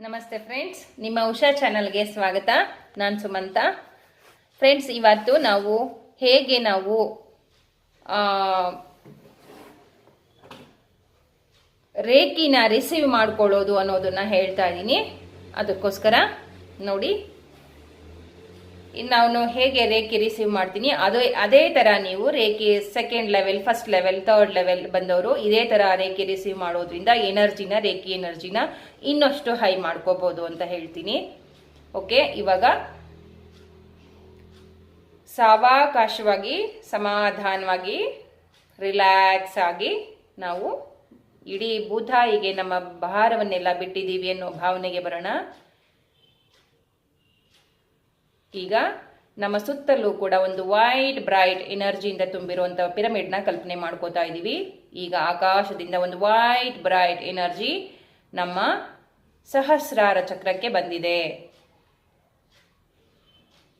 ನಮಸ್ತೆ ಫ್ರೆಂಡ್ಸ್ ನಿಮ್ಮ ಉಷಾ ಚಾನಲ್ಗೆ ಸ್ವಾಗತ. ನಾನು ಸುಮಂತ. ಫ್ರೆಂಡ್ಸ್ ಇವತ್ತು ನಾವು ಹೇಗೆ ನಾವು ರೇಖಿನ ರಿಸೀವ್ ಮಾಡ್ಕೊಳ್ಳೋದು ಅನ್ನೋದನ್ನ ಹೇಳ್ತಾ ಇದ್ದೀನಿ. ಅದಕ್ಕೋಸ್ಕರ ನೋಡಿ. ಇನ್ನು ನಾನು ಹೇಗೆ ರೇಖೆ ರಿಸೀವ್ ಮಾಡ್ತೀನಿ? ಅದು ಅದೇ ಥರ ನೀವು ರೇಖೆ second level first level third level ಬಂದವರು ಇದೇ ಥರ ರೇಖೆ ರಿಸೀವ್ ಮಾಡೋದ್ರಿಂದ ಎನರ್ಜಿನ, ರೇಖೆ ಎನರ್ಜಿನ ಇನ್ನಷ್ಟು ಹೈ ಮಾಡ್ಕೋಬೋದು ಅಂತ ಹೇಳ್ತೀನಿ. ಓಕೆ ಇವಾಗ ಸಾವಕಾಶವಾಗಿ, ಸಮಾಧಾನವಾಗಿ ರಿಲ್ಯಾಕ್ಸ್ ಆಗಿ ನಾವು ಇಡೀ ಭೂತಾಯಿಗೆ ನಮ್ಮ ಭಾರವನ್ನೆಲ್ಲ ಬಿಟ್ಟಿದ್ದೀವಿ ಅನ್ನೋ ಭಾವನೆಗೆ ಬರೋಣ. ಈಗ ನಮ್ಮ ಸುತ್ತಲೂ ಕೂಡ ಒಂದು ವೈಟ್ ಬ್ರೈಟ್ ಎನರ್ಜಿಯಿಂದ ತುಂಬಿರುವಂಥ ಪಿರಮಿಡ್ನ ಕಲ್ಪನೆ ಮಾಡ್ಕೋತಾ ಇದ್ದೀವಿ ಈಗ ಆಕಾಶದಿಂದ ಒಂದು ವೈಟ್ ಬ್ರೈಟ್ ಎನರ್ಜಿ ನಮ್ಮ ಸಹಸ್ರಾರ ಚಕ್ರಕ್ಕೆ ಬಂದಿದೆ.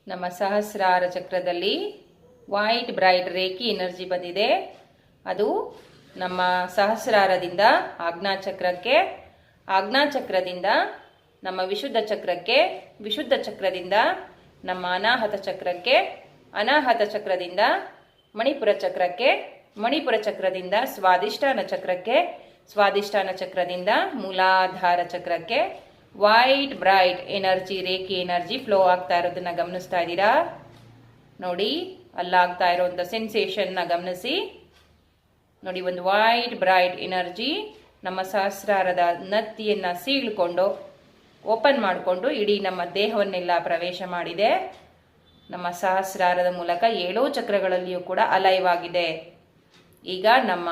ನಮ್ಮ ಸಹಸ್ರಾರ ಚಕ್ರದಲ್ಲಿ ವೈಟ್ ಬ್ರೈಟ್ ರೇಖಿ ಎನರ್ಜಿ ಬಂದಿದೆ. ಅದು ನಮ್ಮ ಸಹಸ್ರಾರದಿಂದ ಆಜ್ಞಾ ಚಕ್ರಕ್ಕೆ, ಆಜ್ಞಾ ಚಕ್ರದಿಂದ ನಮ್ಮ ವಿಶುದ್ಧ ಚಕ್ರಕ್ಕೆ, ವಿಶುದ್ಧ ಚಕ್ರದಿಂದ ನಮ್ಮ ಅನಾಹತ ಚಕ್ರಕ್ಕೆ, ಅನಾಹತ ಚಕ್ರದಿಂದ ಮಣಿಪುರ ಚಕ್ರಕ್ಕೆ, ಮಣಿಪುರ ಚಕ್ರದಿಂದ ಸ್ವಾದಿಷ್ಠಾನ ಚಕ್ರಕ್ಕೆ, ಸ್ವಾದಿಷ್ಠಾನ ಚಕ್ರದಿಂದ ಮೂಲಾಧಾರ ಚಕ್ರಕ್ಕೆ ವೈಟ್ ಬ್ರೈಟ್ ಎನರ್ಜಿ ರೇಖೆ ಎನರ್ಜಿ ಫ್ಲೋ ಆಗ್ತಾ ಇರೋದನ್ನ ಗಮನಿಸ್ತಾ ಇದ್ದೀರಾ? ನೋಡಿ, ಅಲ್ಲಾಗ್ತಾ ಇರೋಂಥ ಸೆನ್ಸೇಷನ್ನ ಗಮನಿಸಿ. ನೋಡಿ, ಒಂದು ವೈಟ್ ಬ್ರೈಟ್ ಎನರ್ಜಿ ನಮ್ಮ ಸಹಸ್ರಾರದ ನತ್ತಿಯನ್ನು ಸೀಳ್ಕೊಂಡು ಓಪನ್ ಮಾಡಿಕೊಂಡು ಇಡೀ ನಮ್ಮ ದೇಹವನ್ನೆಲ್ಲ ಪ್ರವೇಶ ಮಾಡಿದೆ. ನಮ್ಮ ಸಹಸ್ರಾರದ ಮೂಲಕ ಏಳೋ ಚಕ್ರಗಳಲ್ಲಿಯೂ ಕೂಡ ಅಲೈವ್ ಆಗಿದೆ. ಈಗ ನಮ್ಮ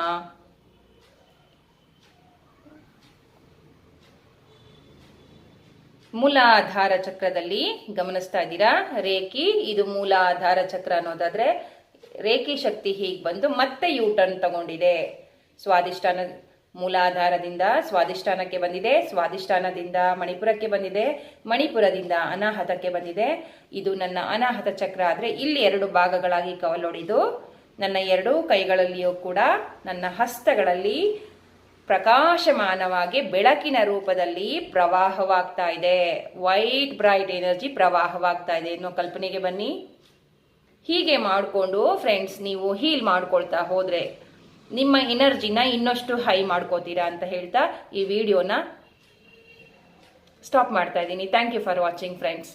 ಮೂಲಾಧಾರ ಚಕ್ರದಲ್ಲಿ ಗಮನಿಸ್ತಾ ಇದ್ದೀರಾ? ರೇಖಿ, ಇದು ಮೂಲಾಧಾರ ಚಕ್ರ ಅನ್ನೋದಾದ್ರೆ ರೇಖಿ ಶಕ್ತಿ ಹೀಗೆ ಬಂದು ಮತ್ತೆ ಯೂಟರ್ನ್ ತಗೊಂಡಿದೆ. ಸ್ವಾದಿಷ್ಠಾನ ಮೂಲಾಧಾರದಿಂದ ಸ್ವಾದಿಷ್ಠಾನಕ್ಕೆ ಬಂದಿದೆ. ಸ್ವಾದಿಷ್ಠಾನದಿಂದ ಮಣಿಪುರಕ್ಕೆ ಬಂದಿದೆ. ಮಣಿಪುರದಿಂದ ಅನಾಹತಕ್ಕೆ ಬಂದಿದೆ. ಇದು ನನ್ನ ಅನಾಹತ ಚಕ್ರ ಆದರೆ ಇಲ್ಲಿ ಎರಡು ಭಾಗಗಳಾಗಿ ಕವಲೊಡೆದು, ನನ್ನ ಎರಡು ಕೈಗಳಲ್ಲಿಯೂ ಕೂಡ ನನ್ನ ಹಸ್ತಗಳಲ್ಲಿ ಪ್ರಕಾಶಮಾನವಾಗಿ ಬೆಳಕಿನ ರೂಪದಲ್ಲಿ ಪ್ರವಾಹವಾಗ್ತಾ ಇದೆ. ವೈಟ್ ಬ್ರೈಟ್ ಎನರ್ಜಿ ಪ್ರವಾಹವಾಗ್ತಾ ಇದೆ. ಎನ್ನುವ ಕಲ್ಪನೆಗೆ ಬನ್ನಿ. ಹೀಗೆ ಮಾಡಿಕೊಂಡು ಫ್ರೆಂಡ್ಸ್ ನೀವು ಹೀಲ್ ಮಾಡ್ಕೊಳ್ತಾ ಹೋದರೆ ನಿಮ್ಮ ಎನರ್ಜಿನ ಇನ್ನಷ್ಟು ಹೈ ಮಾಡ್ಕೋತೀರಾ ಅಂತ ಹೇಳ್ತಾ ಈ ವಿಡಿಯೋನ ಸ್ಟಾಪ್ ಮಾಡ್ತಾ ಇದ್ದೀನಿ. Thank you for watching friends